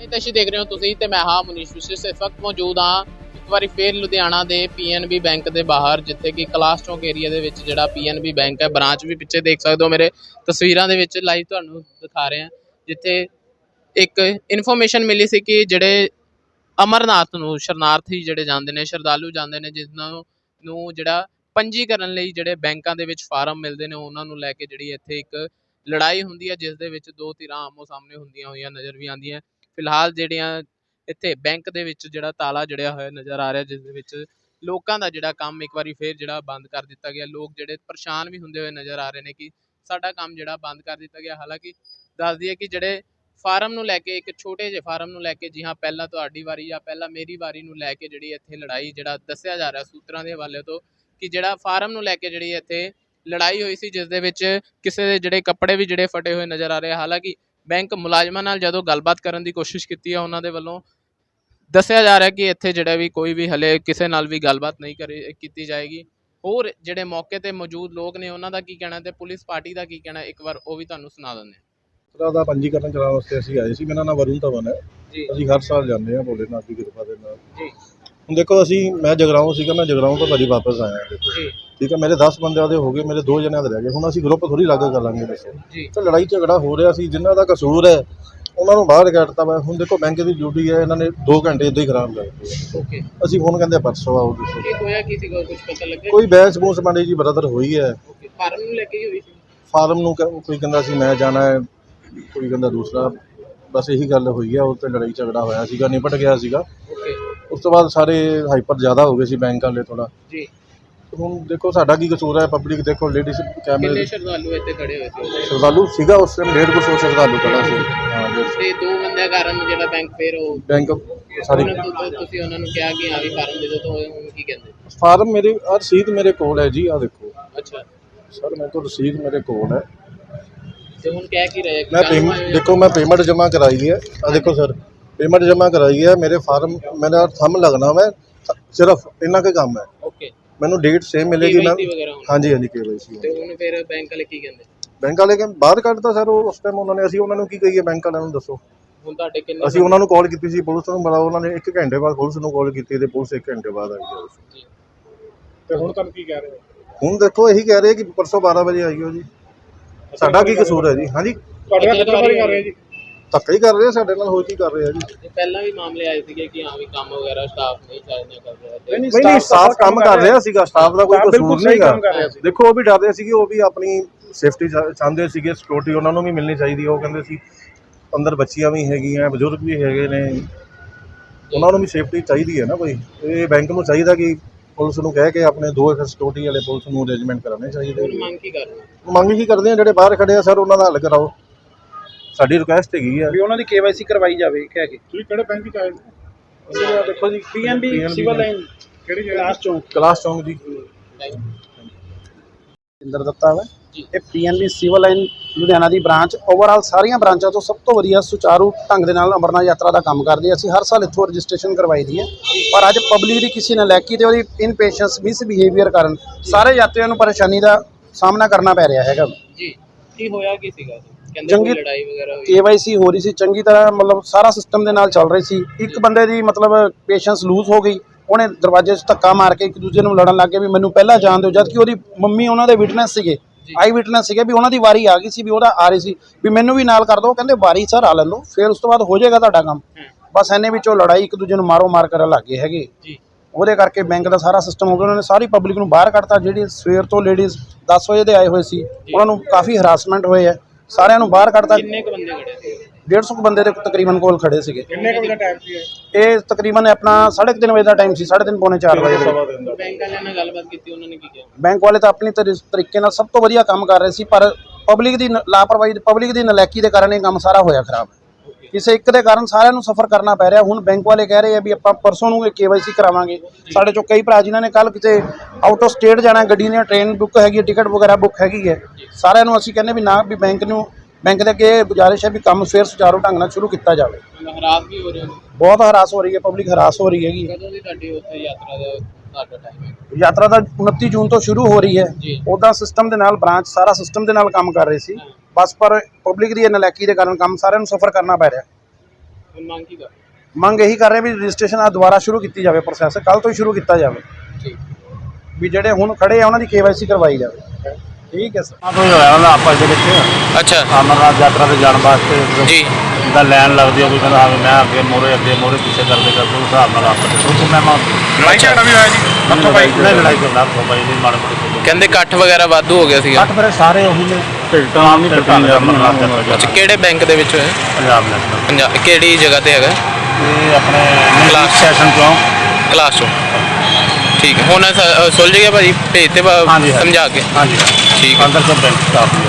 ਇਹ ਤੁਸੀਂ ਦੇਖ ਰਹੇ ਹੋ, ਤੁਸੀਂ ਤੇ ਮੈਂ ਹਾਂ ਮਨੀਸ਼ ਵਿਸ਼ੇਸ਼ ਇਸ ਵਕਤ ਮੌਜੂਦ ਹਾਂ। ਇੱਕ ਵਾਰੀ ਫੇਰ ਲੁਧਿਆਣਾ ਦੇ ਪੀਐਨਬੀ ਬੈਂਕ ਦੇ ਬਾਹਰ, ਜਿੱਥੇ ਕਿ ਕਲਾਸ ਚੌਂਕ ਏਰੀਆ ਦੇ ਵਿੱਚ ਜਿਹੜਾ ਪੀਐਨਬੀ ਬੈਂਕ ਹੈ, ਬ੍ਰਾਂਚ ਵੀ ਪਿੱਛੇ ਦੇਖ ਸਕਦੇ ਹੋ ਮੇਰੇ ਤਸਵੀਰਾਂ ਦੇ ਵਿੱਚ ਲਾਈਵ ਤੁਹਾਨੂੰ ਦਿਖਾ ਰਹੇ ਹਾਂ। ਜਿੱਥੇ ਇੱਕ ਇਨਫੋਰਮੇਸ਼ਨ ਮਿਲੀ ਸੀ ਕਿ ਜਿਹੜੇ ਅਮਰਨਾਥ ਨੂੰ ਸ਼ਰਨਾਰਥੀ ਜਿਹੜੇ ਜਾਂਦੇ ਨੇ, ਸ਼ਰਧਾਲੂ ਜਾਂਦੇ ਨੇ, ਜਿਨ੍ਹਾਂ ਨੂੰ ਜਿਹੜਾ ਪੰਜੀਕਰਨ ਲਈ ਜਿਹੜੇ ਬੈਂਕਾਂ ਦੇ ਵਿੱਚ ਫਾਰਮ ਮਿਲਦੇ ਨੇ, ਉਹਨਾਂ ਨੂੰ ਲੈ ਕੇ ਜਿਹੜੀ ਇੱਥੇ ਇੱਕ ਲੜਾਈ ਹੁੰਦੀ ਹੈ, ਜਿਸ ਦੇ ਵਿੱਚ ਦੋ ਧਿਰਾਂ ਆਮੋ ਸਾਹਮਣੇ ਹੁੰਦੀਆਂ ਹੋਈਆਂ ਨਜ਼ਰ ਵੀ ਆਉਂਦੀਆਂ। ਫਿਲਹਾਲ ਜਿਹੜੀਆਂ ਇੱਥੇ ਬੈਂਕ ਦੇ ਵਿੱਚ ਜਿਹੜਾ ਤਾਲਾ ਜੜਿਆ ਹੋਇਆ ਨਜ਼ਰ ਆ ਰਿਹਾ, ਜਿਸ ਦੇ ਵਿੱਚ ਲੋਕਾਂ ਦਾ ਜਿਹੜਾ ਕੰਮ ਇੱਕ ਵਾਰੀ ਫੇਰ ਜਿਹੜਾ ਬੰਦ ਕਰ ਦਿੱਤਾ ਗਿਆ। ਲੋਕ ਜਿਹੜੇ ਪਰੇਸ਼ਾਨ ਵੀ ਹੁੰਦੇ ਹੋਏ ਨਜ਼ਰ ਆ ਰਹੇ ਨੇ ਕਿ ਸਾਡਾ ਕੰਮ ਜਿਹੜਾ ਬੰਦ ਕਰ ਦਿੱਤਾ ਗਿਆ। ਹਾਲਾਂਕਿ ਦੱਸ ਦਈਏ ਕਿ ਜਿਹੜੇ ਫਾਰਮ ਨੂੰ ਲੈ ਕੇ, ਇੱਕ ਛੋਟੇ ਜਿਹੇ ਫਾਰਮ ਨੂੰ ਲੈ ਕੇ, ਜੀ ਹਾਂ, ਪਹਿਲਾਂ ਤੁਹਾਡੀ ਵਾਰੀ ਜਾਂ ਪਹਿਲਾਂ ਮੇਰੀ ਵਾਰੀ ਨੂੰ ਲੈ ਕੇ ਜਿਹੜੀ ਇੱਥੇ ਲੜਾਈ ਜਿਹੜਾ ਦੱਸਿਆ ਜਾ ਰਿਹਾ ਸੂਤਰਾਂ ਦੇ ਹਵਾਲੇ ਤੋਂ ਕਿ ਜਿਹੜਾ ਫਾਰਮ ਨੂੰ ਲੈ ਕੇ ਜਿਹੜੀ ਇੱਥੇ ਲੜਾਈ ਹੋਈ ਸੀ, ਜਿਸ ਦੇ ਵਿੱਚ ਕਿਸੇ ਦੇ ਜਿਹੜੇ ਕੱਪੜੇ ਵੀ ਜਿਹੜੇ ਫਟੇ ਹੋਏ ਨਜ਼ਰ ਆ ਰਹੇ ਹਾਲਾਂਕਿ ਬੈਂਕ ਮੁਲਾਜ਼ਮਾਂ ਨਾਲ ਜਦੋਂ ਗੱਲਬਾਤ ਕਰਨ ਦੀ ਕੋਸ਼ਿਸ਼ ਕੀਤੀ ਹੈ ਉਹਨਾਂ ਦੇ ਵੱਲੋਂ ਦੱਸਿਆ ਜਾ ਰਿਹਾ ਕਿ ਇੱਥੇ ਜਿਹੜਾ ਵੀ ਕੋਈ ਵੀ ਹਲੇ ਕਿਸੇ ਨਾਲ ਵੀ ਗੱਲਬਾਤ ਨਹੀਂ ਕਰੀ ਕੀਤੀ ਜਾਏਗੀ। ਹੋਰ ਜਿਹੜੇ ਮੌਕੇ ਤੇ ਮੌਜੂਦ ਲੋਕ ਨੇ ਉਹਨਾਂ ਦਾ ਕੀ ਕਹਿਣਾ ਤੇ ਪੁਲਿਸ ਪਾਰਟੀ ਦਾ ਕੀ ਕਹਿਣਾ ਇੱਕ ਵਾਰ ਉਹ ਵੀ ਤੁਹਾਨੂੰ ਸੁਣਾ ਦਿੰਦੇ ਹਾਂ। ਦਾ ਪੰਜੀਕਰਨ ਕਰਾਉਣ ਵਾਸਤੇ ਅਸੀਂ ਆਏ ਸੀ। ਮੇਰਾ ਨਾਮ ਵਰੁਣ ਧਵਨ ਹੈ। ਜੀ। ਅਸੀਂ ਹਰ ਸਾਲ ਜਾਂਦੇ ਹਾਂ ਭੋਲੇਨਾਥ ਦੀ ਕਿਰਪਾ ਦੇ ਨਾਲ। ਜੀ। ਹੁਣ ਦੇਖੋ ਅਸੀਂ ਮੈਂ ਜਗਰਾਉਂ ਸੀਗਾ ਮੈਂ ਜਗਰਾਉਂ ਤੋਂ ਭਾਜੀ ਵਾਪਸ ਆਇਆ। ਦੇਖੋ ਜੀ। ਠੀਕ ਹੈ ਮੇਰੇ 10 ਬੰਦਿਆਂ ਦੇ ਹੋ ਗਏ ਮੇਰੇ ਦੋ ਜਣਿਆਂ ਦੇ ਰਹਿ ਗਏ। ਹੁਣ ਅਸੀਂ ਗਰੁੱਪ ਥੋੜੀ ਲੱਗ ਕਰ ਲਾਂਗੇ ਦੱਸੋ। ਜੀ। ਤੇ ਲੜਾਈ ਝਗੜਾ ਹੋ ਰਿਹਾ ਸੀ ਜਿਨ੍ਹਾਂ ਦਾ ਕਸੂਰ ਹੈ ਉਹਨਾਂ ਨੂੰ ਬਾਹਰ ਕੱਢਤਾ ਵਾ ਹੁਣ ਦੇਖੋ ਬੈਂਕ ਦੀ ਡਿਊਟੀ ਹੈ ਇਹਨਾਂ ਨੇ 2 ਘੰਟੇ ਇੱਦਾਂ ਹੀ ਖਰਾਬ ਕਰਤੇ ਓਕੇ। ਅਸੀਂ ਹੁਣ ਕਹਿੰਦੇ ਪਰਸੋਂ ਆਓ ਦੱਸੋ ਕੀ ਹੋਇਆ ਕੀ ਸੀਗਾ ਕੁਝ ਪਤਾ ਲੱਗਿਆ? ਕੋਈ ਬੈਂਸ ਬੂਸ ਮਾੜੀ ਜੀ ਬਰਦਰ ਹੋਈ ਹੈ। ਓਕੇ ਫਾਰਮ ਨੂੰ ਲੈ ਕੇ ਹੋਈ ਸੀ? ਫਾਰਮ ਨੂੰ ਕੋਈ ਕਹਿੰਦਾ ਸੀ ਮੈਂ ਜਾਣਾ ਹੈ ਕੋਈ ਕਹਿੰਦਾ ਦੂਸਰਾ। ਬਸ ਇਹੀ ਗੱਲ ਹੋਈ ਹੈ ਉਹ ਤੇ ਲੜਾਈ ਝਗੜਾ ਹੋਇਆ ਸੀਗਾ ਨਿਪਟ ਗਿਆ ਸੀਗਾ। ਓਕੇ। ਉਸ ਤੋਂ ਬਾਅਦ ਸਾਰੇ ਹਾਈਪਰ ਜ਼ਿਆਦਾ ਹੋ ਗਏ ਸੀ ਬੈਂਕ ਵਾਲੇ ਥੋੜਾ ਜੀ। ਹੁਣ ਦੇਖੋ ਸਾਡਾ ਕੀ ਕਸੂਰ ਹੈ ਪਬਲਿਕ ਦੇਖੋ ਲੇਡੀਜ਼ ਕਿੰਨੇ ਕੈਮਰੇ ਸ਼ਰਧਾਲੂ ਇੱਥੇ ਖੜੇ ਹੋਏ ਸੀ? ਸ਼ਰਧਾਲੂ ਸੀਗਾ ਉਸ ਟਾਈਮ ਡੇਢ ਕੁ ਸੌ ਸ਼ਰਧਾਲੂ ਖੜਾ ਸੀ। ਹਾਂ ਡੇਢ ਸੌ। ਤੇ ਦੋ ਬੰਦਿਆਂ ਕਾਰਨ ਜਿਹੜਾ ਬੈਂਕ ਫੇਰ ਉਹ ਬੈਂਕ ਸਾਰੀ ਉਹਨਾਂ ਨੂੰ ਤੁ- ਤੁਸੀਂ ਉਹਨਾਂ ਨੂੰ ਕਿਹਾ ਕਿ ਹਾਂ ਵੀ ਫਾਰਮ ਦੇ ਦਿਓ ਤਾਂ ਉਹ ਹੁਣ ਕੀ ਕਹਿੰਦੇ? ਫਾਰਮ ਮੇਰੇ ਆਹ ਰਸੀਦ ਮੇਰੇ ਕੋਲ ਹੈ ਜੀ ਆ ਦੇਖੋ। ਅੱਛਾ। ਸਰ ਮੇਰੇ ਕੋਲ ਰਸੀਦ ਮੇਰੇ ਕੋਲ ਹੈ। ਤੇ ਹੁਣ ਕਹਿ ਕੀ ਰਹੇ? ਮੈਂ ਪੇਮੈਂਟ ਦੇਖੋ ਮੈਂ ਪੇਮੈਂਟ ਜਮ੍ਹਾਂ ਕਰਾਈ ਹੈ। ਆ ਦੇਖੋ ਸਰ ਪੇਮੈਂਟ ਜਮ੍ਹਾਂ ਕਰਾਈ ਹੈ। ਮੇਰੇ ਫਾਰਮ ਮੇਰਾ ਥੰਮ ਲੱਗਣਾ ਮੈਂ ਸਿਰਫ ਇੰਨਾ ਕੁ ਕੰਮ ਹੈ। ਓਕੇ ਮੈਨੂੰ ਡੇਟ ਸੇਮ ਮਿਲੇਗੀ ਮੈਂ ਵਗੈਰਾ ਹੁਣ। ਹਾਂਜੀ ਹਾਂਜੀ ਕੇਵਾਈਸੀ ਤੇ ਹੁਣ ਫਿਰ ਬੈਂਕ ਵਾਲੇ ਕੀ ਕਹਿੰਦੇ? ਬੈਂਕ ਵਾਲੇ ਕਹਿੰਦੇ ਬਾਹਰ ਕੱਢਤਾ ਸਰ ਉਹ ਉਸ ਟਾਈਮ ਉਹਨਾਂ ਨੇ ਅਸੀਂ ਉਹਨਾਂ ਨੂੰ ਕੀ ਕਹੀਏ ਬੈਂਕ ਵਾਲਿਆਂ ਨੂੰ ਦੱਸੋ? ਹੁਣ ਤੁਹਾਡੇ ਕਿੰਨੇ ਅਸੀਂ ਉਹਨਾਂ ਨੂੰ ਕਾਲ ਕੀਤੀ ਸੀ ਪੁਲਿਸ ਨੂੰ ਬੜਾ ਉਹਨਾਂ ਨੇ 1 ਘੰਟੇ ਬਾਅਦ ਪੁਲਿਸ ਨੂੰ ਕਾਲ ਕੀਤੀ ਤੇ ਪੁਲਿਸ 1 ਘੰਟੇ ਬਾਅਦ ਆਈ ਹੈ ਜੀ। ਤੇ ਹੁਣ ਤੁਹਾਨੂੰ ਕੀ ਕਹਿ ਰਹੇ ਹੋ? ਹੁਣ ਦੇਖੋ ਇਹੀ ਕਹਿ ਰਹੇ ਕਿ ਪਰਸੋਂ 12 ਵਜੇ ਆਈਓ ਜੀ। ਸਾਡਾ ਕੀ ਕਸੂਰ ਹੈ ਜੀ? ਹਾਂਜੀ। ਤੁਹਾਡੇ ਨਾਲ ਕਰ ਰਹੇ ਜੀ? ਧੱਕਾ ਹੀ ਕਰ ਰਹੇ ਆ ਸਾਡੇ ਨਾਲ ਹੋਰ ਕੀ ਕਰ ਰਹੇ ਆ ਜੀ? ਤੇ ਪਹਿਲਾਂ ਵੀ ਮਾਮਲੇ ਆਏ ਸੀਗੇ ਕਿ ਹਾਂ ਵੀ ਕੰਮ ਵਗੈਰਾ ਸਟਾਫ ਨਹੀਂ ਚਾਹੀਦਾ ਕਰ ਰਿਹਾ ਤੇ ਨਹੀਂ, ਨਹੀਂ ਨਹੀਂ ਸਟਾਫ ਕੰਮ ਕਰ ਰਿਹਾ ਸੀਗਾ ਸਟਾਫ ਦਾ ਕੋਈ staff ਬਿਲਕੁਲ ਕਸੂਰ ਸਹੀ ਨਹੀਂਗਾ ਕੰਮ ਕਰ ਰਿਹਾ ਸੀ। ਦੇਖੋ ਉਹ ਵੀ ਡਰਦੇ ਸੀਗੇ ਉਹ ਵੀ ਆਪਣੀ ਸੇਫਟੀ ਚਾਹੁੰਦੇ ਸੀਗੇ ਸਿਕਿਉਰਿਟੀ ਉਹਨਾਂ ਨੂੰ ਵੀ ਮਿਲਣੀ ਚਾਹੀਦੀ ਹੈ ਉਹ ਕਹਿੰਦੇ ਸੀ ਅੰਦਰ ਬੱਚੀਆਂ ਵੀ ਹੈਗੀਆਂ ਬਜ਼ੁਰਗ ਵੀ ਹੈਗੇ ਨੇ। ਉਹਨਾਂ ਨੂੰ ਵੀ ਸੇਫਟੀ ਚਾਹੀਦੀ ਹੈ ਨਾ ਕੋਈ। ਇਹ ਬੈਂਕ ਨੂੰ ਚਾਹੀਦਾ ਕਿ ਪੁਲਿਸ ਨੂੰ ਕਹਿ ਕੇ ਆਪਣੇ ਦੋ ਸਿਕਿਉਰਿਟੀ ਵਾਲੇ ਪੁਲਿਸ ਨੂੰ ਅਰੇਂਜਮੈਂਟ ਕਰਾਉਣੇ ਚਾਹੀਦੇ। ਹੁਣ ਮੰਗ ਕੀ ਕਰਨਾ ਮੰਗ ਹੀ ਕਰਦੇ ਆ ਜਿਹੜੇ ਬਾਹਰ ਖੜੇ ਆ ਸਰ ਉਹਨਾਂ ਦਾ ਹੱਲ ਕਰਾਓ। ਸਾਡੀ ਰਿਕੁਐਸਟ ਹੈਗੀ ਆ। ਵੀ ਉਹਨਾਂ ਦੀ ਕੇਵਾਈਸੀ ਕਰਵਾਈ ਜਾਵੇ ਕਹਿ ਕੇ। ਤੁਸੀਂ ਕਿਹੜੇ ਬੈਂਕ ਚ ਆਏ ਅਸੀਂ ਆਹ ਦੇਖੋ ਜੀ ਪੀਐਨਬੀ ਸਿਵਲ ਲਾਈਨ ਕਿਹੜੀ ਜਗ੍ਹਾ? ਕਲਾਸ ਚੌਂਕ। ਕਲਾਸ ਚੌਂਕ ਜੀ। ਇੰਦਰ ਦੱਤਾ ਵਾ। ਜੀ। ਇਹ ਪੀਐਨਬੀ ਸਿਵਲ ਲਾਈਨ ਲੁਧਿਆਣਾ ਦੀ ਬ੍ਰਾਂਚ ਓਵਰਆਲ ਸਾਰੀਆਂ ਬ੍ਰਾਂਚਾਂ ਤੋਂ ਸਭ ਤੋਂ ਵਧੀਆ ਸੁਚਾਰੂ ਢੰਗ ਦੇ ਨਾਲ ਅਮਰਨਾਥ ਯਾਤਰਾ ਦਾ ਕੰਮ ਕਰਦੀ ਹੈ ਅਸੀਂ ਹਰ ਸਾਲ ਇੱਥੋਂ ਰਜਿਸਟ੍ਰੇਸ਼ਨ ਕਰਵਾਈ ਦੀ ਹੈ ਪਰ ਅੱਜ ਪਬਲਿਕ ਦੀ ਕਿਸੇ ਨਲਾਇਕੀ ਤੇ ਉਹਦੀ ਇਨਪੇਸ਼ੈਂਸ ਮਿਸ ਬਿਹੇਵੀਅਰ ਕਾਰਨ ਸਾਰੇ ਯਾਤਰੀਆਂ ਨੂੰ ਪਰੇਸ਼ਾਨੀ ਦਾ ਸਾਹਮਣਾ ਕਰਨਾ ਪੈ ਰਿਹਾ ਹੈਗਾ। ਜੀ ਕੀ ਹੋਇਆ ਕੀ ਸੀਗਾ ਕਹਿੰਦੇ ਕੋਈ ਜੰਗੀ- ਲੜਾਈ ਵਗੈਰਾ ਹੋਈ? ਕੇਵਾਈਸੀ ਹੋ ਰਹੀ ਸੀ ਚੰਗੀ ਤਰ੍ਹਾਂ ਮਤਲਬ ਸਾਰਾ ਸਿਸਟਮ ਦੇ ਨਾਲ ਚੱਲ ਰਹੀ ਸੀ। ਇੱਕ ਬੰਦੇ ਦੀ ਮਤਲਬ ਪੇਸ਼ੈਂਸ ਲੂਜ਼ ਹੋ ਗਈ ਉਹਨੇ ਦਰਵਾਜ਼ੇ 'ਚ ਧੱਕਾ ਮਾਰ ਕੇ ਇੱਕ ਦੂਜੇ ਨੂੰ ਲੜਨ ਲੱਗ ਗਿਆ ਵੀ ਮੈਨੂੰ ਪਹਿਲਾਂ ਜਾਣ ਦਿਓ ਜਦ ਕਿ ਉਹਦੀ ਮੰਮੀ ਉਹਨਾਂ ਦੇ ਵਿਟਨੈਸ ਸੀਗੇ। ਆਈ ਵਿਟਨੈਸ ਸੀਗੇ ਵੀ ਉਹਨਾਂ ਦੀ ਵਾਰੀ ਆ ਗਈ ਸੀ ਵੀ ਉਹਦਾ ਆ ਰਹੀ ਸੀ ਵੀ ਮੈਨੂੰ ਵੀ ਨਾਲ ਕਰ ਦਿਓ ਕਹਿੰਦੇ ਵਾਰੀ ਸਰ ਆ ਲੈਣ ਦਿਓ ਫਿਰ ਉਸ ਤੋਂ ਬਾਅਦ ਹੋ ਜਾਏਗਾ ਤੁਹਾਡਾ ਕੰਮ। ਬਸ ਐਨੇ ਵਿੱਚੋਂ ਲੜਾਈ ਇੱਕ ਦੂਜੇ ਨੂੰ ਮਾਰੋ ਮਾਰ ਕਰਨ ਲੱਗ ਗਏ ਹੈਗੇ। ਜੀ। ਉਹਦੇ ਕਰਕੇ ਬੈਂਕ ਦਾ ਸਾਰਾ ਸਿਸਟਮ ਹੋ ਗਿਆ ਉਹਨਾਂ ਨੇ ਸਾਰੀ ਪਬਲਿਕ ਨੂੰ ਬਾਹਰ ਕੱਢਤਾ ਜਿਹੜੀ ਸਵੇਰ ਤੋਂ ਲੇਡੀਜ਼ 10 ਵਜੇ ਦੇ ਆਏ ਹੋਏ ਸੀ ਉਹਨਾਂ ਨੂੰ ਕਾਫੀ ਹਰਾਸਮੈਂਟ ਹੋਏ ਹੈ। ਸਾਰਿਆਂ ਨੂੰ ਬਾਹਰ ਕੱਢਤਾ। ਕਿੰਨੇ ਕੁ ਬੰਦੇ ਖੜੇ ਸੀ 150 ਬੰਦੇ ਦੇ ਤਕਰੀਬਨ ਕੋਲ ਖੜੇ ਸੀਗੇ। ਕਿੰਨੇ ਕੁ ਦਾ ਟਾਈਮ ਸੀ ਇਹ? ਇਹ ਤਕਰੀਬਨ ਆਪਣਾ 3:30 ਵਜੇ ਦਾ ਟਾਈਮ ਸੀ 3:30 ਪੌਣੇ 4 ਵਜੇ ਦਾ। ਬੈਂਕ ਵਾਲਿਆਂ ਨਾਲ ਗੱਲਬਾਤ ਕੀਤੀ ਉਹਨਾਂ ਨੇ ਕੀ ਕਿਹਾ? ਬੈਂਕ ਵਾਲੇ ਤਾਂ ਆਪਣੀ ਤਰੀ- ਤਰੀਕੇ ਨਾਲ ਸਭ ਤੋਂ ਵਧੀਆ ਕੰਮ ਕਰ ਰਹੇ ਸੀ ਪਰ ਪਬਲਿਕ ਦੀ ਨ- ਲਾਪਰਵਾਹੀ ਪਬਲਿਕ ਦੀ ਨਲਾਇਕੀ ਦੇ ਕਾਰਨ ਇਹ ਕੰਮ ਸਾਰਾ ਹੋਇਆ ਖਰਾਬ। ਕਿਸੇ ਇੱਕ ਦੇ ਕਾਰਨ ਸਾਰਿਆਂ ਨੂੰ ਸਫਰ ਕਰਨਾ ਪੈ ਰਿਹਾ। ਹੁਣ ਬੈਂਕ ਵਾਲੇ ਕਹਿ ਰਹੇ ਆ ਵੀ ਆਪਾਂ ਪਰਸੋਂ ਨੂੰ ਇਹ ਕੇਵਾਈਸੀ ਕਰਾਵਾਂਗੇ। ਸਾਡੇ ਚੋਂ ਕਈ ਭਰਾ ਜਿਨ੍ਹਾਂ ਨੇ ਕੱਲ ਕਿਤੇ ਆਊਟ ਆਫ ਸਟੇਟ ਜਾਣਾ ਗੱਡੀ ਦੀਆਂ ਟ੍ਰੇਨ ਬੁੱਕ ਹੈਗੀ ਟਿਕਟ ਵਗੈਰਾ ਬੁੱਕ ਹੈਗੀ ਹੈ ਸਾਰਿਆਂ ਨੂੰ ਅਸੀਂ ਕਹਿੰਦੇ ਵੀ ਨਾ ਵੀ ਬੈਂਕ ਨੂੰ ਬੈਂਕ ਦੇ ਅੱਗੇ ਗੁਜ਼ਾਰਿਸ਼ ਹੈ ਵੀ ਕੰਮ ਫੇਰ ਸੁਚਾਰੂ ਢੰਗ ਨਾਲ ਸ਼ੁਰੂ ਕੀਤਾ ਜਾਵੇ। ਹਰਾਸ ਵੀ ਹੋ ਰਹੇ ਹੋ। ਬਹੁਤ ਹਰਾਸ ਹੋ ਰਹੀ ਹੈ ਪਬਲਿਕ ਹਰਾਸ ਹੋ ਰਹੀ ਹੈਗੀ। ਕਦੋਂ ਦੀ ਤੁਹਾਡੀ ਉੱਥੇ ਯਾਤਰਾ ਦਾ ਤੁਹਾਡਾ ਟਾਈਮ ਹੈ? ਯਾਤਰਾ ਤਾਂ 29 ਜੂਨ ਤੋਂ ਸ਼ੁਰੂ ਹੋ ਰਹੀ ਹੈ। ਉਹਦਾ ਸਿਸਟਮ ਦੇ ਨਾਲ ਬ੍ਰਾਂਚ ਸਾਰਾ ਸਿਸਟਮ ਦੇ ਨਾਲ ਕੰਮ ਕਰ ਰਹੀ ਸੀ। ਬਸ ਪਰ ਪਬਲਿਕ ਦੀ ਨਲਾਇਕੀ ਦੇ ਕਾਰਨ ਕੰਮ ਸਾਰਿਆਂ ਨੂੰ ਸਫਰ ਕਰਨਾ ਪੈ ਰਿਹਾ। ਹੁਣ ਮੰਗ ਕੀ ਕਰ ਮੰਗ ਇਹੀ ਕਰ ਰਹੇ ਵੀ ਰਜਿਸਟ੍ਰੇਸ਼ਨ ਆ ਦੁਬਾਰਾ ਸ਼ੁਰੂ ਕੀਤੀ ਜਾਵੇ ਪ੍ਰੋਸੈਸ ਕੱਲ ਤੋਂ ਹੀ ਸ਼ੁਰੂ ਕੀਤਾ ਜਾਵੇ। ਠੀਕ। ਵੀ ਜਿਹੜੇ ਹੁਣ ਖੜੇ ਆ ਉਹਨਾਂ ਦੀ ਕੇਵਾਈਸੀ ਕਰਵਾਈ ਜਾਵੇ। ਠੀਕ ਹੈ ਸਰ। ਆ ਕੋਈ ਹੋਇਆ ਉਹਦਾ ਆਪਸ ਦੇ ਵਿੱਚ ਅੱਛਾ। ਅਮਰਨਾਥ ਯਾਤਰਾ ਤੇ ਜਾਣ ਵਾਸਤੇ ਜੀ। ਦਾ ਲਾਈਨ ਲੱਗਦੀ ਹੈ ਕੋਈ ਕਹਿੰਦਾ ਹਾਂ ਵੀ ਮੈਂ ਅੱਗੇ ਮੋਰੇ ਅੱਗੇ ਮੋਰੇ ਪਿੱਛੇ ਕਰਦੇ ਕਰਦੇ ਉਸ ਹਿਸਾਬ ਨਾਲ ਆਪਸ ਵਿੱਚ ਉਹ ਮੈਂ ਲੜਾਈ ਝਗੜਾ ਵੀ ਹੋਇਆ ਜੀ। ਹੱਥੋਂ ਪਾਈ। ਨਹੀਂ ਲੜਾਈ ਕਰਦਾ ਹੱਥੋਂ ਪਾਈ ਨਹੀਂ ਮਾੜੇ ਮੋਟੇ ਕਹਿੰਦੇ ਇਕੱਠ ਵਗੈਰਾ ਵਾਧੂ ਹੋ ਗਿਆ ਸੀਗਾ। ਅੱਠ ਫਿਰ ਸਾਰੇ ਉਹੀ ਨੇ। ਢਿਲਟਾਂ ਨਹੀਂ ਢਿਲਟਾਂ ਅਮਰਨਾਥ ਯਾਤਰਾ ਅੱਛਾ ਜਾਣਾ ਕਿਹੜੇ ਬੈਂਕ ਦੇ ਵਿੱਚ ਹੋਇਆ? ਪੰਜਾਬ ਨੈਸ਼ਨਲ ਪੰਜਾਬ ਕਿਹੜੀ ਜਗ੍ਹਾ ਤੇ ਹੈਗਾ? ਇਹ ਆਪਣੇ Class. ਸੈਸ਼ਨ ਚੋਂ। ਕਲਾਸ ਚੋਂ। ਠੀਕ ਹੈ। ਹੁਣ ਸ- ਅ, ਸੁਲਝ ਗਿਆ ਭਾਜੀ? ਭੇਜ ਤੇ ਭਾ- ਹਾਂਜੀ, ਹਾਂਜੀ। ਸਮਝਾ ਕੇ। ਹਾਂਜੀ। ਠੀਕ ਹੈ। ਅੰਦਰ ਤੋਂ ਬੈਂਕ ਸਟਾਫ ਹੀ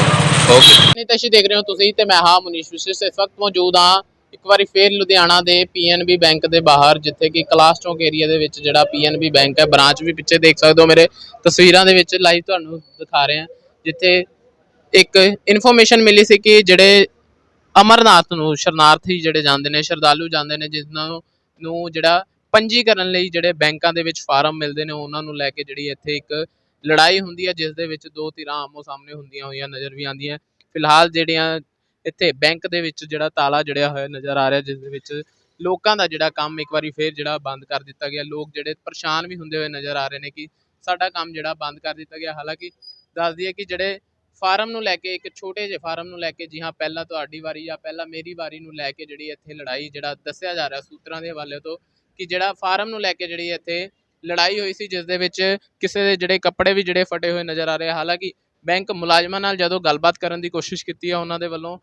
ਓਕੇ। ਨਹੀਂ ਤਾਂ ਦੇਖ ਰਹੇ ਹੋ ਤੁਸੀਂ ਤੇ ਮੈਂ ਹਾਂ ਮਨੀਸ਼ ਵਿਸ਼ੇਸ਼। ਇਸ ਵਕਤ ਮੌਜੂਦ ਹਾਂ ਇੱਕ ਵਾਰੀ ਫੇਰ ਲੁਧਿਆਣਾ ਦੇ ਪੀਐਨਬੀ ਬੈਂਕ ਦੇ ਬਾਹਰ ਜਿੱਥੇ ਕਿ ਕਲਾਸ ਚੌਂਕ ਏਰੀਆ ਦੇ ਵਿੱਚ ਜਿਹੜਾ ਪੀਐਨਬੀ ਬੈਂਕ ਹੈ ਬ੍ਰਾਂਚ ਵੀ ਪਿੱਛੇ ਦੇਖ ਸਕਦੇ ਹੋ ਮੇਰੇ ਤਸਵੀਰਾਂ ਦੇ ਵਿੱਚ। ਲਾਈਵ ਤੁਹਾਨੂੰ ਦਿਖਾ ਰਹੇ ਹਾਂ ਜਿੱਥੇ ਇੱਕ ਇਨਫੋਰਮੇਸ਼ਨ ਮਿਲੀ ਸੀ ਕਿ ਜਿਹੜੇ ਅਮਰਨਾਥ ਨੂੰ ਸ਼ਰਨਾਰਥੀ ਜਿਹੜੇ ਜਾਂਦੇ ਨੇ, ਸ਼ਰਧਾਲੂ ਜਾਂਦੇ ਨੇ, ਜਿਨ੍ਹਾਂ ਨੂੰ- ਜਿਹੜਾ ਪੰਜੀਕਰਨ ਲਈ ਜਿਹੜੇ ਬੈਂਕਾਂ ਦੇ ਵਿੱਚ ਫਾਰਮ ਮਿਲਦੇ ਨੇ, ਉਹਨਾਂ ਨੂੰ ਲੈ ਕੇ ਜਿਹੜੀ ਇੱਥੇ ਇੱਕ ਲੜਾਈ ਹੁੰਦੀ ਹੈ, ਜਿਸ ਦੇ ਵਿੱਚ ਦੋ ਧਿਰਾਂ ਆਮੋ ਸਾਹਮਣੇ ਹੁੰਦੀਆਂ ਹੋਈਆਂ ਨਜ਼ਰ ਵੀ ਆਉਂਦੀਆਂ। ਫਿਲਹਾਲ ਜਿਹੜੀਆਂ ਇੱਥੇ ਬੈਂਕ ਦੇ ਵਿੱਚ ਜਿਹੜਾ ਤਾਲਾ ਜੜਿਆ ਹੋਇਆ ਨਜ਼ਰ ਆ ਰਿਹਾ, ਜਿਸ ਦੇ ਵਿੱਚ ਲੋਕਾਂ ਦਾ ਜਿਹੜਾ ਕੰਮ ਇੱਕ ਵਾਰੀ ਫੇਰ ਜਿਹੜਾ ਬੰਦ ਕਰ ਦਿੱਤਾ ਗਿਆ। ਲੋਕ ਜਿਹੜੇ ਪਰੇਸ਼ਾਨ ਵੀ ਹੁੰਦੇ ਹੋਏ ਨਜ਼ਰ ਆ ਰਹੇ ਨੇ ਕਿ ਸਾਡਾ ਕੰਮ ਜਿਹੜਾ ਬੰਦ ਕਰ ਦਿੱਤਾ ਗਿਆ। ਹਾਲਾਂਕਿ ਦੱਸ ਦਈਏ ਕਿ ਜਿਹੜੇ ਫਾਰਮ ਨੂੰ ਲੈ ਕੇ, ਇੱਕ ਛੋਟੇ ਜਿਹੇ ਫਾਰਮ ਨੂੰ ਲੈ ਕੇ, ਜੀ ਹਾਂ, ਪਹਿਲਾਂ ਤੁਹਾਡੀ ਵਾਰੀ ਜਾਂ ਪਹਿਲਾਂ ਮੇਰੀ ਵਾਰੀ ਨੂੰ ਲੈ ਕੇ ਜਿਹੜੀ ਇੱਥੇ ਲੜਾਈ, ਜਿਹੜਾ ਦੱਸਿਆ ਜਾ ਰਿਹਾ ਸੂਤਰਾਂ ਦੇ ਹਵਾਲੇ ਤੋਂ ਕਿ ਜਿਹੜਾ ਫਾਰਮ ਨੂੰ ਲੈ ਕੇ ਜਿਹੜੀ ਇੱਥੇ ਲੜਾਈ ਹੋਈ ਸੀ, ਜਿਸ ਦੇ ਵਿੱਚ ਕਿਸੇ ਦੇ ਜਿਹੜੇ ਕੱਪੜੇ ਵੀ ਜਿਹੜੇ ਫਟੇ ਹੋਏ ਨਜ਼ਰ ਆ ਰਹੇ ਹਾਲਾਂਕਿ ਬੈਂਕ ਮੁਲਾਜ਼ਮਾਂ ਨਾਲ ਜਦੋਂ ਗੱਲਬਾਤ ਕਰਨ ਦੀ ਕੋਸ਼ਿਸ਼ ਕੀਤੀ ਹੈ ਉਹਨਾਂ ਦੇ ਵੱਲੋਂ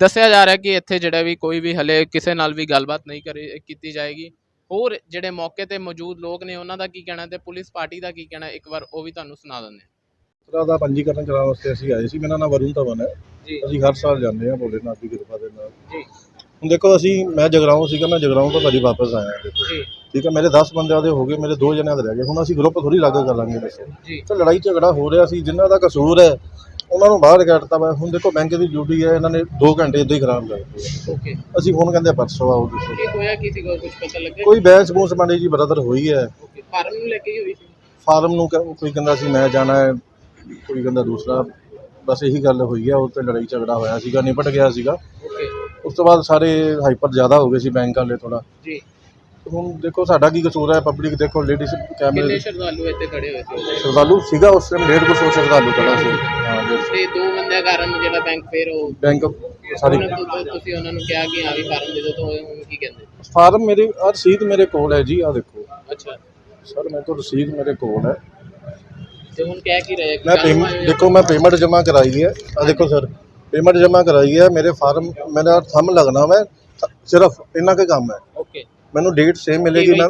ਦੱਸਿਆ ਜਾ ਰਿਹਾ ਕਿ ਇੱਥੇ ਜਿਹੜਾ ਵੀ ਕੋਈ ਵੀ ਹਲੇ ਕਿਸੇ ਨਾਲ ਵੀ ਗੱਲਬਾਤ ਨਹੀਂ ਕਰੀ, ਕੀਤੀ ਜਾਏਗੀ। ਹੋਰ ਜਿਹੜੇ ਮੌਕੇ ਤੇ ਮੌਜੂਦ ਲੋਕ ਨੇ, ਉਹਨਾਂ ਦਾ ਕੀ ਕਹਿਣਾ ਤੇ ਪੁਲਿਸ ਪਾਰਟੀ ਦਾ ਕੀ ਕਹਿਣਾ? ਇੱਕ ਵਾਰ ਉਹ ਵੀ ਤੁਹਾਨੂੰ ਸੁਣਾ ਦਿੰਦੇ ਹਾਂ ਤਰ੍ਹਾਂ ਦਾ ਪੰਜੀਕਰਨ ਕਰਾਉਣ ਵਾਸਤੇ ਅਸੀਂ ਆਏ ਸੀ। ਮੇਰਾ ਨਾਮ ਵਰੁਣ ਧਵਨ ਹੈ। ਅਸੀਂ ਹਰ ਸਾਲ ਜਾਂਦੇ ਹਾਂ ਭੋਲੇਨਾਥ ਦੀ ਕਿਰਪਾ ਦੇ ਨਾਲ। ਜੀ। ਹੁਣ ਦੇਖੋ ਅਸੀਂ ਮੈਂ ਜਗਰਾਉਂ ਸੀਗਾ ਮੈਂ ਜਗਰਾਉਂ ਤੋਂ ਭਾਜੀ ਵਾਪਸ ਆਇਆ ਦੇਖੋ ਜੀ। ਠੀਕ ਹੈ ਮੇਰੇ 10 ਬੰਦਿਆਂ ਦੇ ਹੋ ਗਏ ਮੇਰੇ ਦੋ ਜਣਿਆਂ ਦੇ ਰਹਿ ਗਏ। ਹੁਣ ਅਸੀਂ ਗਰੁੱਪ ਥੋੜੀ ਲੱਗ ਕਰ ਲਾਂਗੇ ਦੱਸੋ। ਜੀ। ਤੇ ਲੜਾਈ ਝਗੜਾ ਹੋ ਰਿਹਾ ਸੀ ਜਿਨ੍ਹਾਂ ਦਾ ਕਸੂਰ ਹੈ ਉਹਨਾਂ ਨੂੰ ਬਾਹਰ ਕੱਢਤਾ ਵਾ ਹੁਣ ਦੇਖੋ ਬੈਂਕ ਦੀ ਡਿਊਟੀ ਹੈ ਇਹਨਾਂ ਨੇ 2 ਘੰਟੇ ਇੱਦਾਂ ਹੀ ਖਰਾਬ ਕਰ ਦਿੱਤੇ। ਓਕੇ ਅਸੀਂ ਹੁਣ ਕਹਿੰਦੇ ਪਰਸੋਂ ਆਓ ਕੀ ਹੋਇਆ ਕੀ ਸੀਗਾ ਕੁਝ ਪਤਾ ਲੱਗਿਆ? ਕੋਈ ਬੈਂਸ ਬੂਸ ਮਾੜੀ ਜੀ ਬਰਦਰ ਹੋਈ ਹੈ। ਫਾਰਮ ਨੂੰ ਲੈ ਕੇ ਹੀ ਹੋਈ ਸੀ। ਫਾਰਮ ਨੂੰ ਕੋਈ ਕਹਿੰਦਾ ਸੀ ਮੈਂ ਜਾਣਾ ਹੈ। ਕੋਈ ਕਹਿੰਦਾ ਦੂਸਰਾ। ਬਸ ਇਹੀ ਗੱਲ ਹੋਈ ਹੈ ਉਹ ਤੇ ਲੜਾਈ ਝਗੜਾ ਹੋਇਆ ਸੀਗਾ ਨਿਪਟ ਗਿਆ ਸੀਗਾ। ਉਸ ਤੋਂ ਬਾਅਦ ਸਾਰੇ ਹਾਈਪਰ ਜ਼ਿਆਦਾ ਹੋ ਗਏ ਸੀ ਬੈਂਕ ਵਾਲੇ ਥੋੜਾ ਜੀ। ਹੁਣ ਦੇਖੋ ਸਾਡਾ ਕੀ ਕਸੂਰ ਹੈ ਪਬਲਿਕ ਦੇਖੋ ਲੇਡੀਜ਼ ਕਿੰਨੇ ਕੈਮਰੇ ਸ਼ਰਧਾਲੂ ਇੱਥੇ ਖੜੇ ਹੋਏ ਸੀ? ਸ਼ਰਧਾਲੂ ਸੀਗਾ ਉਸ ਟਾਈਮ ਡੇਢ ਕੁ ਸੌ ਸ਼ਰਧਾਲੂ ਖੜਾ ਸੀ। ਹਾਂ ਡੇਢ ਸੌ। ਤੇ ਦੋ ਬੰਦਿਆਂ ਕਾਰਨ ਜਿਹੜਾ ਬੈਂਕ ਫੇਰ ਉਹ ਬੈਂਕ ਸਾਰੀ ਉਹਨਾਂ ਤੋਂ ਤੋਂ ਤੁਸੀਂ ਉਹਨਾਂ ਨੂੰ ਕਿਹਾ ਕਿ ਹਾਂ ਵੀ ਫਾਰਮ ਦੇ ਦਿਓ ਤਾਂ ਉਹ ਹੁਣ ਕੀ ਕਹਿੰਦੇ? ਫਾਰਮ ਮੇਰੇ ਆਹ ਰਸੀਦ ਮੇਰੇ ਕੋਲ ਹੈ ਜੀ ਆ ਦੇਖੋ। ਅੱਛਾ। ਸਰ ਮੇਰੇ ਕੋਲ ਰਸੀਦ ਮੇਰੇ ਕੋਲ ਹੈ। ਤੇ ਹੁਣ ਕਹਿ ਕੀ ਰਹੇ ਮੈਂ ਪੇਮੈਂਟ ਦੇਖੋ ਮੈਂ ਪੇਮੈਂਟ ਜਮ੍ਹਾਂ ਕਰਾਈ ਹੈ। ਆ ਦੇਖੋ ਸਰ ਪੇਮੈਂਟ ਜਮ੍ਹਾਂ ਕਰਾਈ ਹੈ। ਮੇਰੇ ਫਾਰਮ ਮੇਰਾ ਥੰਮ ਲੱਗਣਾ ਮੈਂ ਸਿਰਫ ਇੰਨਾ ਕੁ ਕੰਮ ਹੈ। ਓਕੇ ਮੈਨੂੰ ਡੇਟ ਸੇਮ ਮਿਲੇਗੀ ਮੈਂ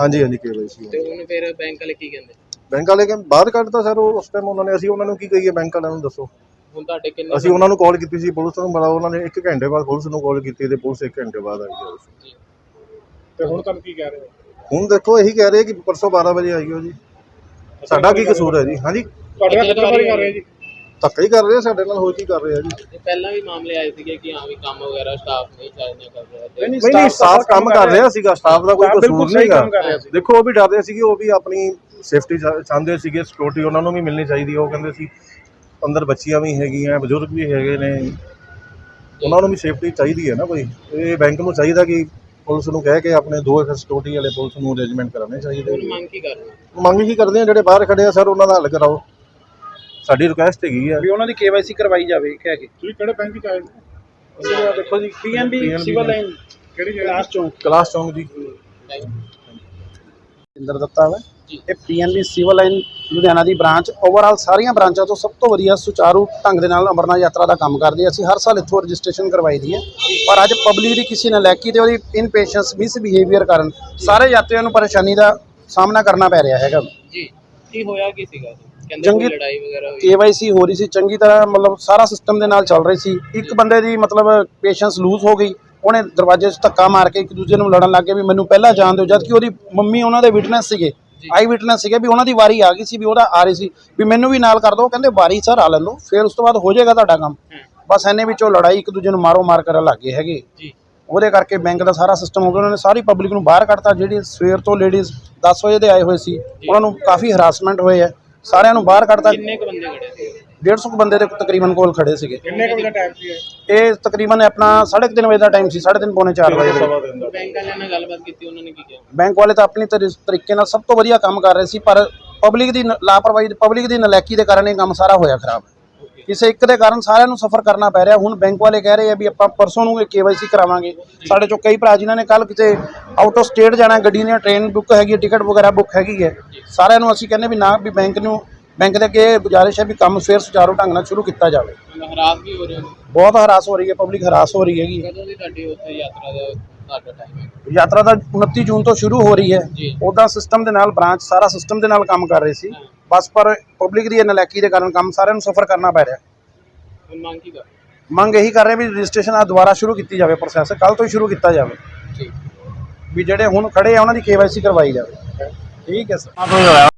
ਹਾਂਜੀ ਹਾਂਜੀ ਕੇਵਾਈਸੀ ਤੇ ਹੁਣ ਫਿਰ ਬੈਂਕ ਵਾਲੇ ਕੀ ਕਹਿੰਦੇ? ਬੈਂਕ ਵਾਲੇ ਕਹਿੰਦੇ ਬਾਹਰ ਕੱਢਤਾ ਸਰ ਉਹ ਉਸ ਟਾਈਮ ਉਹਨਾਂ ਨੇ। ਅਸੀਂ ਉਹਨਾਂ ਨੂੰ ਕੀ ਕਹੀਏ ਬੈਂਕ ਵਾਲਿਆਂ ਨੂੰ ਦੱਸੋ? ਹੁਣ ਤੁਹਾਡੇ ਕਿੰਨੇ ਅਸੀਂ ਉਹਨਾਂ ਨੂੰ ਕਾਲ ਕੀਤੀ ਸੀ ਪੁਲਿਸ ਨੂੰ ਬੜਾ ਉਹਨਾਂ ਨੇ 1 ਘੰਟੇ ਬਾਅਦ ਪੁਲਿਸ ਨੂੰ ਕਾਲ ਕੀਤੀ ਤੇ ਪੁਲਿਸ 1 ਘੰਟੇ ਬਾਅਦ ਆਈ ਹੈ ਤੇ ਹੁਣ ਤੁਹਾਨੂੰ ਕੀ ਕਹਿ ਰਹੇ ਹੋ? ਹੁਣ ਦੇਖੋ ਇਹੀ ਕਹਿ ਰਹੇ ਕਿ ਪਰਸੋਂ 12 ਵਜੇ ਆਈਓ ਜੀ। ਸਾਡਾ ਕੀ ਕਸੂਰ ਹੈ ਜੀ? ਹਾਂਜੀ? ਤੁਹਾਡੇ ਨਾਲ ਕਿੱਦਾਂ ਕਰ ਰਹੇ ਜੀ? ਧੱਕਾ ਹੀ ਕਰ ਰਹੇ ਆ ਸਾਡੇ ਨਾਲ ਹੋਰ ਕੀ ਕਰ ਰਹੇ ਆ ਜੀ? ਤੇ ਪਹਿਲਾਂ ਵੀ ਮਾਮਲੇ ਆਏ ਸੀਗੇ ਕਿ ਹਾਂ ਵੀ ਕੰਮ ਵਗੈਰਾ ਸਟਾਫ ਨਹੀਂ ਚੱਲਦਾ ਕਰ ਰਿਹਾ ਤੇ ਨਹੀਂ ਨਹੀਂ ਸਟਾਫ ਕੰਮ ਕਰ ਰਿਹਾ ਸੀਗਾ ਸਟਾਫ ਦਾ ਕੋਈ ਕਸੂਰ ਨਹੀਂਗਾ। ਦੇਖੋ ਉਹ ਵੀ ਡਰਦੇ ਸੀਗੇ ਉਹ ਵੀ ਆਪਣੀ ਸੇਫਟੀ ਚਾਹੁੰਦੇ ਸੀਗੇ ਸਿਕਿਉਰਿਟੀ ਉਹਨਾਂ ਨੂੰ ਵੀ ਮਿਲਣੀ ਚਾਹੀਦੀ। ਉਹ ਕਹਿੰਦੇ ਸੀ ਅੰਦਰ ਬੱਚੀਆਂ ਵੀ ਹੈਗੀਆਂ ਬਜ਼ੁਰਗ ਵੀ ਹੈਗੇ ਨੇ। ਉਹਨਾਂ ਨੂੰ ਵੀ ਸੇਫਟੀ ਚਾਹੀਦੀ ਹੈ ਨਾ ਕੋਈ। ਇਹ ਬੈਂਕ ਨੂੰ ਚਾਹੀਦਾ ਕਿ ਪੁਲਿਸ ਨੂੰ ਕਹਿ ਕੇ ਆਪਣੇ ਦੋ ਸਿਕਿਉਰਿਟੀ ਵਾਲੇ ਪੁਲਿਸ ਨੂੰ ਅਰੇਂਜਮੈਂਟ ਕਰਾਉਣੇ ਚਾਹੀਦੇ ਮੰਗ ਕੀ ਕਰ ਹੋ? ਮੰਗ ਕੀ ਕਰਦੇ ਆ? ਜਿਹੜੇ ਬਾਹਰ ਖੜੇ ਆ ਸਰ ਉਹਨਾਂ ਦਾ ਹੱਲ ਕਰਾਓ। ਸਾਡੀ ਰਿਕੁਐਸਟ ਹੈਗੀ ਆ। ਵੀ ਉਹਨਾਂ ਦੀ ਕੇਵਾਈਸੀ ਕਰਵਾਈ ਜਾਵੇ ਕਹਿ ਕੇ। ਤੁਸੀਂ ਕਿਹੜੇ ਬੈਂਕ ਚ ਆਏ ਆਹ ਦੇਖੋ ਜੀ ਪੀਐਨਬੀ ਸਿਵਲ ਲਾਈਨ ਕਿਹੜੀ ਜਗ੍ਹਾ? ਕਲਾਸ ਚੌਂਕ। ਕਲਾਸ ਚੌਂਕ ਜੀ। ਇੰਦਰ ਦਿੱਤਾ ਵਾ। ਇਹ ਪੀਐਨਬੀ ਸਿਵਲ ਲਾਈਨ ਲੁਧਿਆਣਾ ਦੀ ਬ੍ਰਾਂਚ ਓਵਰਆਲ ਸਾਰੀਆਂ ਬ੍ਰਾਂਚਾਂ ਤੋਂ ਸਭ ਤੋਂ ਵਧੀਆ ਸੁਚਾਰੂ ਢੰਗ ਦੇ ਨਾਲ ਅਮਰਨਾਥ ਯਾਤਰਾ ਦਾ ਕੰਮ ਕਰਦੀ ਹੈ ਅਸੀਂ ਹਰ ਸਾਲ ਇੱਥੋਂ ਰਜਿਸਟ੍ਰੇਸ਼ਨ ਕਰਵਾਈ ਦੀ ਹੈ। ਪਰ ਅੱਜ ਪਬਲਿਕ ਦੀ ਕਿਸੇ ਨੇ ਲੈਕੀ ਤੇ ਉਹਦੀ ਇਨਪੇਸ਼ੈਂਸ ਮਿਸ ਬਿਹੇਵੀਅਰ ਕਾਰਨ ਸਾਰੇ ਯਾਤਰੀਆਂ ਨੂੰ ਪਰੇਸ਼ਾਨੀ ਦਾ ਸਾਹਮਣਾ ਕਰਨਾ ਪੈ ਰਿਹਾ ਹੈਗਾ। ਜੀ। ਕੀ ਹੋਇਆ ਕੀ ਸੀਗਾ? ਜੰਗੀ- ਲੜਾਈ ਵਗੈਰਾ ਹੋਈ। ਕੇਵਾਈਸੀ ਹੋ ਰਹੀ ਸੀ ਚੰਗੀ ਤਰ੍ਹਾਂ ਮਤਲਬ ਸਾਰਾ ਸਿਸਟਮ ਦੇ ਨਾਲ ਚੱਲ ਰਹੀ ਸੀ। ਇੱਕ ਬੰਦੇ ਦੀ ਮਤਲਬ ਪੇਸ਼ੈਂਸ ਲੂਜ਼ ਹੋ ਗਈ। ਉਹਨੇ ਦਰਵਾਜ਼ੇ 'ਚ ਧੱਕਾ ਮਾਰ ਕੇ ਇੱਕ ਦੂਜੇ ਨੂੰ ਲੜਨ ਲੱਗ ਗਿਆ ਵੀ ਮੈਨੂੰ ਪਹਿਲਾਂ ਜਾਣ ਦਿਓ। ਜਦ ਕਿ ਉਹਦੀ ਮੰਮੀ ਉਹਨਾਂ ਦੇ ਵਿਟਨੈਸ ਸੀਗੇ। ਆਈ ਵਿਟਨੈਸ ਸੀਗੇ ਵੀ ਉਹਨਾਂ ਦੀ ਵਾਰੀ ਆ ਗਈ ਸੀ ਵੀ ਉਹਦਾ ਆ ਰਹੀ ਸੀ ਵੀ ਮੈਨੂੰ ਵੀ ਨਾਲ ਕਰ ਦਿਓ ਕਹਿੰਦੇ ਵਾਰੀ ਸਰ ਆ ਲੈਣ ਦਿਓ ਫਿਰ ਉਸ ਤੋਂ ਬਾਅਦ ਹੋ ਜਾਏਗਾ ਤੁਹਾਡਾ ਕੰਮ। ਬਸ ਐਨੇ ਵਿੱਚੋਂ ਲੜਾਈ ਇੱਕ ਦੂਜੇ ਨੂੰ ਮਾਰੋ ਮਾਰ ਕਰਨ ਲੱਗ ਗਏ ਹੈਗੇ। ਜੀ। ਉਹਦੇ ਕਰਕੇ ਬੈਂਕ ਦਾ ਸਾਰਾ ਸਿਸਟਮ ਹੋ ਗਿਆ ਉਹਨਾਂ ਨੇ ਸਾਰੀ ਪਬਲਿਕ ਨੂੰ ਬਾਹਰ ਕੱਢਤਾ ਜਿਹੜੀ ਸਵੇਰ ਤੋਂ ਲੇਡੀਜ਼ 10 ਵਜੇ ਦੇ ਆਏ ਹੋਏ ਸੀ ਉਹਨਾਂ ਨੂੰ ਕਾਫੀ ਹਰਾਸਮੈਂਟ ਹੋਏ ਹੈ ਸਾਰਿਆਂ ਨੂੰ ਬਾਹਰ ਕੱਢਤਾ। ਕਿੰਨੇ ਕੁ ਬੰਦੇ ਖੜੇ ਸੀ? 150 ਕੁ ਬੰਦੇ ਦੇ ਤਕਰੀਬਨ ਕੋਲ ਖੜੇ ਸੀਗੇ। ਕਿੰਨੇ ਕੁ ਟਾਈਮ ਸੀ ਇਹ? ਤਕਰੀਬਨ ਆਪਣਾ 3:30 ਵਜੇ ਦਾ ਟਾਈਮ ਸੀ 3:30 ਪੌਣੇ 4 ਵਜੇ ਦਾ। ਬੈਂਕ ਵਾਲਿਆਂ ਨਾਲ ਗੱਲਬਾਤ ਕੀਤੀ ਉਹਨਾਂ ਨੇ ਕੀ ਕਿਹਾ? ਬੈਂਕ ਵਾਲੇ ਤਾਂ ਆਪਣੀ ਤਰੀ- ਤਰੀਕੇ ਨਾਲ ਸਭ ਤੋਂ ਵਧੀਆ ਕੰਮ ਕਰ ਰਹੇ ਸੀ ਪਰ ਪਬਲਿਕ ਦੀ ਨ- ਲਾਪਰਵਾਹੀ ਪਬਲਿਕ ਦੀ ਨਲਾਇਕੀ ਦੇ ਕਾਰਨ ਇਹ ਕੰਮ ਸਾਰਾ ਹੋਇਆ ਖਰਾਬ। ਕਿਸੇ ਇੱਕ ਦੇ ਕਾਰਨ ਸਾਰਿਆਂ ਨੂੰ ਸਫਰ ਕਰਨਾ ਪੈ ਰਿਹਾ। ਹੁਣ ਬੈਂਕ ਵਾਲੇ ਕਹਿ ਰਹੇ ਆ ਵੀ ਆਪਾਂ ਪਰਸੋਂ ਨੂੰ ਇਹ ਕੇਵਾਈਸੀ ਕਰਾਵਾਂਗੇ। ਸਾਡੇ ਚੋਂ ਕਈ ਭਰਾ ਜਿਨ੍ਹਾਂ ਨੇ ਕੱਲ ਕਿਤੇ ਆਊਟ ਆਫ ਸਟੇਟ ਜਾਣਾ ਗੱਡੀ ਦੀਆਂ ਟ੍ਰੇਨ ਬੁੱਕ ਹੈਗੀ ਹੈ ਟਿਕਟ ਵਗੈਰਾ ਬੁੱਕ ਹੈਗੀ ਹੈ। ਸਾਰਿਆਂ ਨੂੰ ਅਸੀਂ ਕਹਿੰਦੇ ਵੀ ਨਾ ਵੀ ਬੈਂਕ ਨੂੰ ਬੈਂਕ ਦੇ ਅੱਗੇ ਗੁਜ਼ਾਰਿਸ਼ ਹੈ ਵੀ ਕੰਮ ਫੇਰ ਸੁਚਾਰੂ ਢੰਗ ਨਾਲ ਸ਼ੁਰੂ ਕੀਤਾ ਜਾਵੇ। ਹਰਾਸ ਵੀ ਹੋ ਰਹੇ ਹੋ। ਬਹੁਤ ਹਰਾਸ ਹੋ ਰਹੀ ਹੈ ਪਬਲਿਕ ਹਰਾਸ ਹੋ ਰਹੀ ਹੈਗੀ। ਕਦੋਂ ਦੀ ਤੁਹਾਡੀ ਉੱਥੇ ਯਾਤਰਾ ਦਾ ਤੁਹਾਡਾ ਟਾਈਮ ਹੈ? ਯਾਤਰਾ ਤਾਂ 29 ਜੂਨ ਤੋਂ ਸ਼ੁਰੂ ਹੋ ਰਹੀ ਹੈ। ਉਹਦਾ ਸਿਸਟਮ ਦੇ ਨਾਲ ਬ੍ਰਾਂਚ ਸਾਰਾ ਸਿਸਟਮ ਦੇ ਨਾਲ ਕੰਮ ਕਰ ਰਹੀ ਸੀ। ਬਸ ਪਰ ਪਬਲਿਕ ਦੀ ਨਲਾਇਕੀ ਦੇ ਕਾਰਨ ਕੰਮ ਸਾਰਿਆਂ ਨੂੰ ਸਫਰ ਕਰਨਾ ਪੈ ਰਿਹਾ। ਹੁਣ ਮੰਗ ਕੀ ਕਰ ਮੰਗ ਇਹੀ ਕਰ ਰਹੇ ਵੀ ਰਜਿਸਟ੍ਰੇਸ਼ਨ ਆ ਦੁਬਾਰਾ ਸ਼ੁਰੂ ਕੀਤੀ ਜਾਵੇ ਪ੍ਰੋਸੈਸ ਕੱਲ ਤੋਂ ਹੀ ਸ਼ੁਰੂ ਕੀਤਾ ਜਾਵੇ। ਠੀਕ ਵੀ ਜਿਹੜੇ ਹੁਣ ਖੜੇ ਆ ਉਹਨਾਂ ਦੀ ਕੇਵਾਈਸੀ ਕਰਵਾਈ ਜਾਵੇ। ਠੀਕ ਹੈ ਸਰ